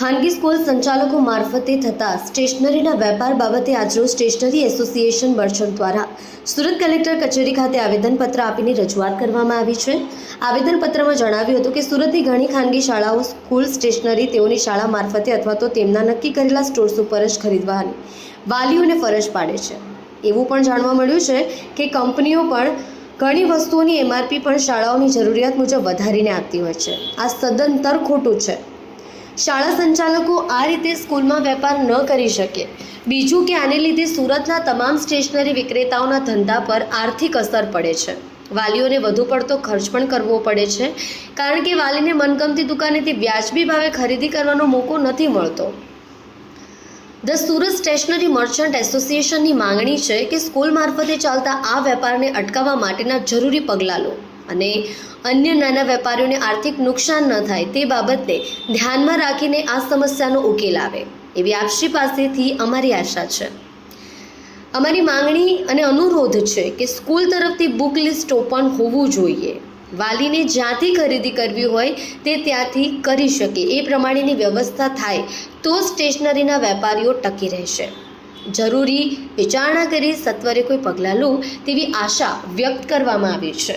ખાનગી સ્કૂલ સંચાલકો મારફતે થતા સ્ટેશનરીના વેપાર બાબતે આજરોજ સ્ટેશનરી એસોસિએશન મર્ચન્ટ દ્વારા સુરત કલેક્ટર કચેરી ખાતે આવેદનપત્ર આપીને રજૂઆત કરવામાં આવી છે. આવેદનપત્રમાં જણાવ્યું હતું કે સુરતની ઘણી ખાનગી શાળાઓ સ્કૂલ સ્ટેશનરી તેઓની શાળા મારફતે અથવા તો તેમના નક્કી કરેલા સ્ટોર્સ ઉપર જ ખરીદવાની વાલીઓને ફરજ પાડે છે. એવું પણ જાણવા મળ્યું છે કે કંપનીઓ પણ ઘણી વસ્તુઓની એમઆરપી પણ શાળાઓની જરૂરિયાત મુજબ વધારીને આપતી હોય છે. આ સદંતર ખોટું છે. શાળા સંચાલકો આ રીતે સ્કૂલમાં વેપાર ન કરી શકે. બીજું કે આને લીધે સુરતના તમામ સ્ટેશનરી વિક્રેતાઓના ધંધા પર આર્થિક અસર પડે છે. વાલીઓને વધુ પડતો ખર્ચ પણ કરવો પડે છે. કારણ કે વાલીને મનગમતી દુકાનેથી વ્યાજબી ભાવે ખરીદી કરવાનો મોકો નથી મળતો. ધ સુરત સ્ટેશનરી મર્ચન્ટ એસોસિએશનની માંગણી છે કે સ્કૂલ મારફતે ચાલતા આ વેપારને અટકાવવા માટેના જરૂરી પગલાં લો અને અન્ય નાના વેપારીઓને આર્થિક નુકસાન ન થાય તે બાબતને ધ્યાનમાં રાખીને આ સમસ્યાનો ઉકેલ આવે, એવી આપશ્રી પાસેથી અમારી આશા છે. અમારી માંગણી અને અનુરોધ છે કે સ્કૂલ તરફથી બુક લિસ્ટ ઓપન હોવું જોઈએ. વાલીને જ્યાંથી ખરીદી કરવી હોય તે ત્યાંથી કરી શકે, એ પ્રમાણેની વ્યવસ્થા થાય તો સ્ટેશનરીના વેપારીઓ ટકી રહેશે. જરૂરી વિચારણા કરી સત્વરે કોઈ પગલાં લો તેવી આશા વ્યક્ત કરવામાં આવી છે.